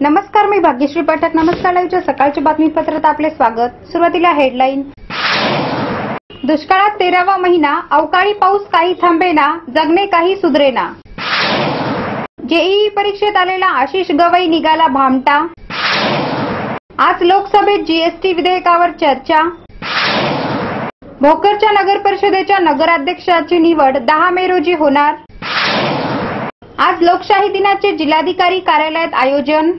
नमस्कार मी भाग्यश्री पाठक. नमस्कार लाईव्हच्या सकाळच्या बातमीपत्रात आपले स्वागत. सुरुवातीला हेडलाईन. दुष्काळात तेरावा महिना अवकाळी पाऊस काही थांबेना जगणे काही सुधरेना. जेईई परीक्षेत आलेला आशिष गवई निघाला भामटा. आज लोकसभेत जीएसटी विधेयकावर चर्चा. भोकरच्या नगर परिषदेच्या नगराध्यक्षाची निवड दहा मे रोजी होणार. आज लोकशाही दिनाचे जिल्हाधिकारी कार्यालयात आयोजन.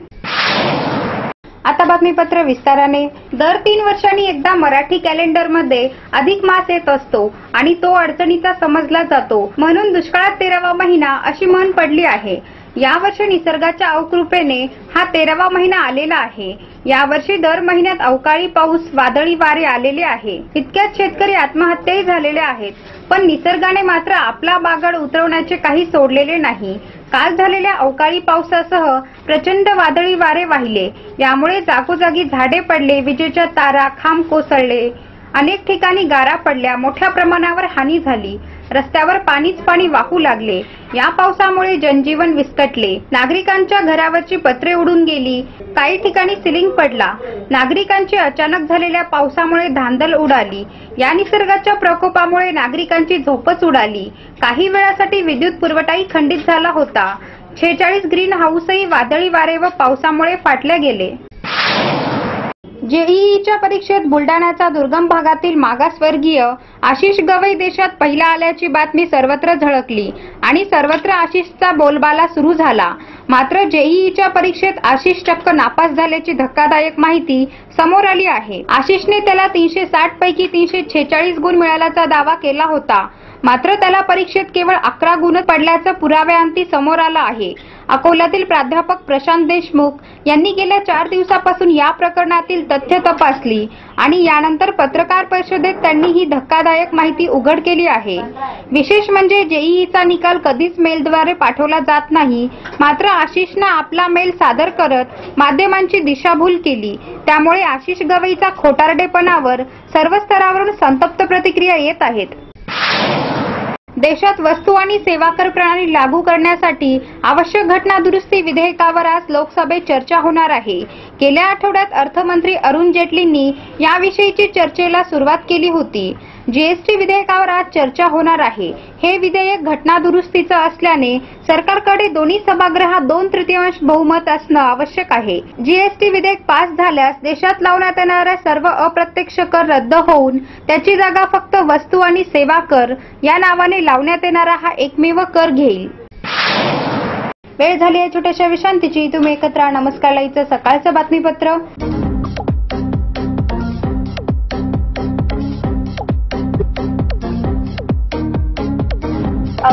आता बातमीपत्र विस्ताराने. दर तीन वर्षांनी एकदा मराठी कॅलेंडरमध्ये अधिक मास येत असतो आणि तो अडचणीचा समजला जातो. म्हणून दुष्काळात तेरावा महिना अशी म्हण पडली आहे. यावर्षी निसर्गाच्या अवकृपेने हा तेरावा महिना आलेला आहे. यावर्षी दर महिन्यात अवकाळी पाऊस वादळी वारे आलेले आहे. इतक्यात शेतकरी आत्महत्याही झालेले आहेत. पण निसर्गाने मात्र आपला बागड उतरवण्याचे काही सोडलेले नाही. काल झालेल्या अवकाळी पावसासह प्रचंड वादळी वारे वाहिले. यामुळे जागोजागी झाडे पडले विजेच्या तारा खांब कोसळले. अनेक ठिकाणी गारा पडल्या मोठ्या प्रमाणावर हानी झाली. रस्त्यावर पाणीच पाणी वाहू लागले. या पावसामुळे जनजीवन विस्कटले. नागरिकांच्या घरावरची पत्रे उडून गेली. काही ठिकाणी सिलिंग पडला. नागरिकांची अचानक झालेल्या पावसामुळे धांदल उडाली. या निसर्गाच्या प्रकोपामुळे नागरिकांची झोपच उडाली. काही वेळासाठी विद्युत पुरवठाही खंडित झाला होता. छेचाळीस ग्रीन हाऊसही वादळी वारे व पावसामुळे फाटले गेले. जेईईच्या परीक्षेत बुलडाण्याचा दुर्गम भागातील मागासवर्गीय आशिष गवई देशात पहिला आल्याची बातमी सर्वत्र झळकली आणि सर्वत्र आशिषचा बोलबाला सुरू झाला. मात्र जेईईच्या परीक्षेत आशिष चक्क नापास झाल्याची धक्कादायक माहिती समोर आली आहे. आशिषने त्याला तीनशे साठ पैकी तीनशे छेचाळीस गुण मिळाल्याचा दावा केला होता. मात्र त्याला परीक्षेत केवळ अकरा गुण पडल्याचं पुराव्यांती समोर आलं आहे. अकोल्यातील प्राध्यापक प्रशांत देशमुख यांनी गेल्या चार दिवसापासून या प्रकरणातील तथ्य तपासली आणि यानंतर पत्रकार परिषदेत त्यांनी ही धक्कादायक माहिती उघड केली आहे. विशेष म्हणजे जेईईचा निकाल कधीच मेलद्वारे पाठवला जात नाही. मात्र आशिषनं आपला मेल सादर करत माध्यमांची दिशाभूल केली. त्यामुळे आशिष गवईचा खोटारडेपणावर सर्व स्तरावरून संतप्त प्रतिक्रिया येत आहेत. देशात वस्तू आणि सेवा कर प्रणाली लागू करण्यासाठी आवश्यक घटना दुरुस्ती विधेयकावर आज लोकसभेत चर्चा होणार आहे. गेल्या आठवड्यात अर्थमंत्री अरुण जेटलींनी याविषयीची चर्चेला सुरुवात केली होती. जीएसटी विधेयकावर आज चर्चा होणार आहे. हे विधेयक घटना दुरुस्तीचं असल्याने सरकारकडे दोन्ही सभागृहात दोन तृतीयांश बहुमत असणं आवश्यक आहे. जीएसटी विधेयक पास झाल्यास देशात लावण्यात येणाऱ्या सर्व अप्रत्यक्ष कर रद्द होऊन त्याची जागा फक्त वस्तू आणि सेवा कर या नावाने लावण्यात येणारा हा एकमेव कर घेईल. वेळ झाली आहे छोट्याशा विश्रांतीची. तुम्ही एकत्र नमस्कार. लाईचं सकाळचं बातमीपत्र.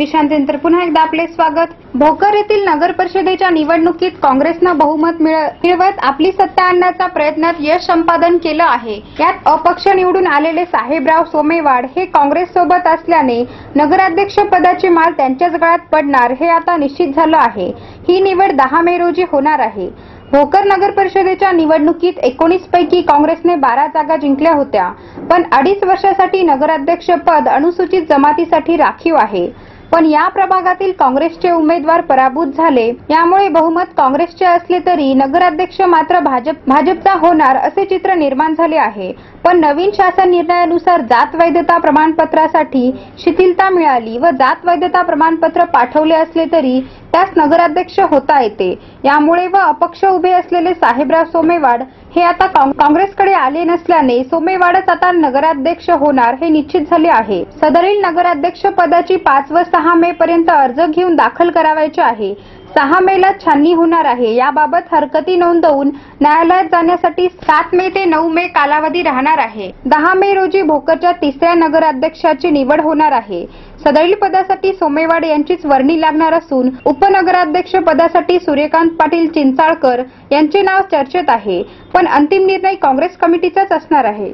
विश्रांतीनंतर पुन्हा एकदा आपले स्वागत. भोकर येथील नगर परिषदेच्या निवडणुकीत काँग्रेसनं बहुमत मिळवत आपली सत्ता आणण्याचा प्रयत्नात यश संपादन केलं आहे. यात अपक्ष निवडून आलेले साहेबराव सोमेवाड हे काँग्रेस सोबत असल्याने नगराध्यक्ष पदाची माल त्यांच्याच गळ्यात पडणार हे आता निश्चित झालं आहे. ही निवड दहा मे रोजी होणार आहे. भोकर नगर परिषदेच्या निवडणुकीत एकोणीस पैकी काँग्रेसने बारा जागा जिंकल्या होत्या. पण अडीच वर्षासाठी नगराध्यक्ष पद अनुसूचित जमातीसाठी राखीव आहे. पण या प्रभागातील काँग्रेसचे उमेदवार पराभूत झाले. यामुळे बहुमत काँग्रेसचे असले तरी नगराध्यक्ष मात्र भाजप भाजपचा होणार असे चित्र निर्माण झाले आहे. पण नवीन शासन निर्णयानुसार जात वैधता प्रमाणपत्रासाठी शिथिलता मिळाली व जात वैधता प्रमाणपत्र पाठवले असले तरी त्यास नगराध्यक्ष होता येते. यामुळे व अपक्ष उभे असलेले साहेबराव सोमेवाड हे आता काँग्रेसकडे आले नसल्याने सोमेवाडच आता नगराध्यक्ष होणार हे निश्चित झाले आहे. सदरील नगराध्यक्ष पदाची पाच व सहा मे पर्यंत अर्ज घेऊन दाखल करावायचे आहे. सहा मेला छाननी होणार आहे. याबाबत हरकती नोंदवून न्यायालयात जाण्यासाठी सात मे ते नऊ मे कालावधी राहणार आहे. दहा मे रोजी भोकरच्या तिसऱ्या नगराध्यक्षाची निवड होणार आहे. सदैल पदासाठी सोमेवाड यांचीच वर्णी लागणार असून उपनगराध्यक्ष पदासाठी सूर्यकांत पाटील चिंचाळकर यांचे नाव चर्चेत आहे. पण अंतिम निर्णय काँग्रेस कमिटीचाच असणार आहे.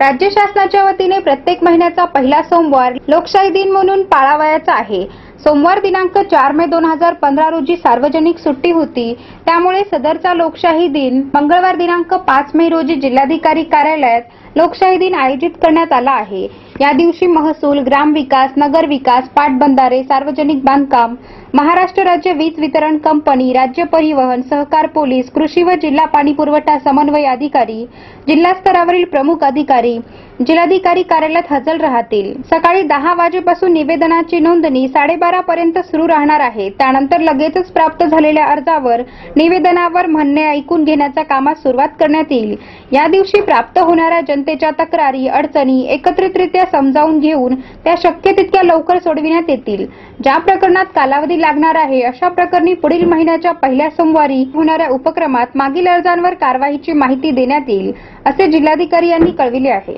राज्य शासनाच्या वतीने प्रत्येक महिन्याचा पहिला सोमवार लोकशाही दिन म्हणून पाळावयाचा आहे. सोमवार दिनांक चार मे दोन हजार पंधरा रोजी सार्वजनिक सुट्टी होती. त्यामुळे सदरचा लोकशाही दिन मंगळवार दिनांक पाच मे रोजी जिल्हाधिकारी कार्यालयात लोकशाही दिन आयोजित करण्यात आला आहे. या दिवशी महसूल ग्रामविकास नगरविकास पाटबंधारे सार्वजनिक बांधकाम महाराष्ट्र राज्य वीज वितरण कंपनी राज्य परिवहन सहकार पोलीस कृषी व जिल्हा पाणी पुरवठा समन्वय अधिकारी जिल्हा स्तरावरील प्रमुख अधिकारी जिल्हाधिकारी कार्यालयात हजर राहतील. सकाळी दहा वाजेपासून निवेदनाची नोंदणी साडेबारा पर्यंत सुरू राहणार आहे. त्यानंतर लगेचच प्राप्त झालेल्या अर्जावर निवेदनावर म्हणणे ऐकून घेण्याच्या कामास सुरुवात करण्यात येईल. या दिवशी प्राप्त होणाऱ्या जनतेच्या तक्रारी अडचणी एकत्रितरित्या समजावून घेऊन त्या शक्य तितक्या लवकर सोडविण्यात येतील. ज्या प्रकरणात कालावधी लागणार आहे अशा प्रकरणी पुढील महिन्याच्या पहिल्या सोमवारी होणाऱ्या उपक्रमात मागील अर्जांवर कारवाईची माहिती देण्यात येईल असे जिल्हाधिकारी यांनी कळविले आहे.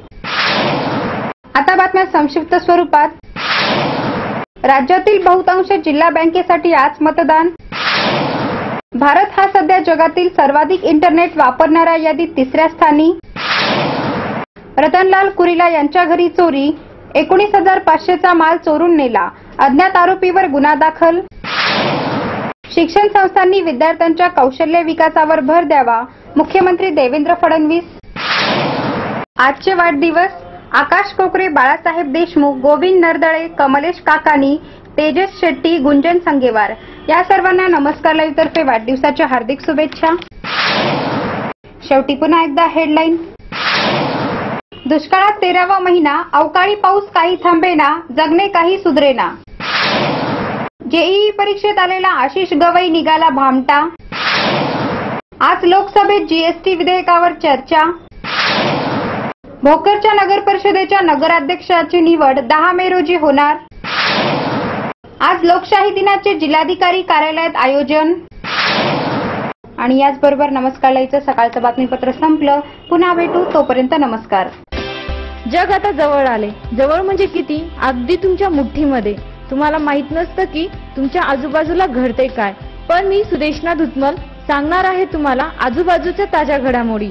आता बातम्या संक्षिप्त स्वरूपात. राज्यातील बहुतांश जिल्हा बँकेसाठी आज मतदान. भारत हा सध्या जगातील सर्वाधिक इंटरनेट वापरणाऱ्या यादीत तिसऱ्या स्थानी. रतनलाल कुरिला यांच्या घरी चोरी. एकोणीस हजार पाचशेचा माल चोरून नेला. अज्ञात आरोपीवर गुन्हा दाखल. शिक्षण संस्थांनी विद्यार्थ्यांच्या कौशल्य विकासावर भर द्यावा. मुख्यमंत्री देवेंद्र फडणवीस. आजचे वाढदिवस. आकाश कोकरे बाळासाहेब देशमुख गोविंद नरदळे कमलेश काकानी तेजस शेट्टी गुंजन संगेवार. या सर्वांना नमस्कार लाईव्ह तर्फे वाढदिवसाच्या हार्दिक शुभेच्छा. शेवटी पुन्हा एकदा हेडलाईन दुष्काळात तेरावा महिना अवकाळी पाऊस काही थांबेना जगणे काही सुधरेना. जेईई परीक्षेत आलेला आशिष गवई निघाला भामटा. आज लोकसभेत जीएसटी विधेयकावर चर्चा. भोकरच्या नगर परिषदेच्या नगराध्यक्षाची निवड दहा मे रोजी होणार. आज लोकशाही दिनाचे जिल्हाधिकारी कार्यालयात आयोजन. आणि याचबरोबर नमस्कार लाईचं सकाळचं बातमीपत्र संपलं. पुन्हा भेटू. तोपर्यंत नमस्कार. जग आता जवळ आले. जवळ म्हणजे किती? अगदी तुमच्या मुठ्ठीमध्ये. तुम्हाला माहीत नसतं की तुमच्या आजूबाजूला घडते काय. पण मी सुदेशना धुतमल सांगणार आहे तुम्हाला आजूबाजूच्या ताज्या घडामोडी.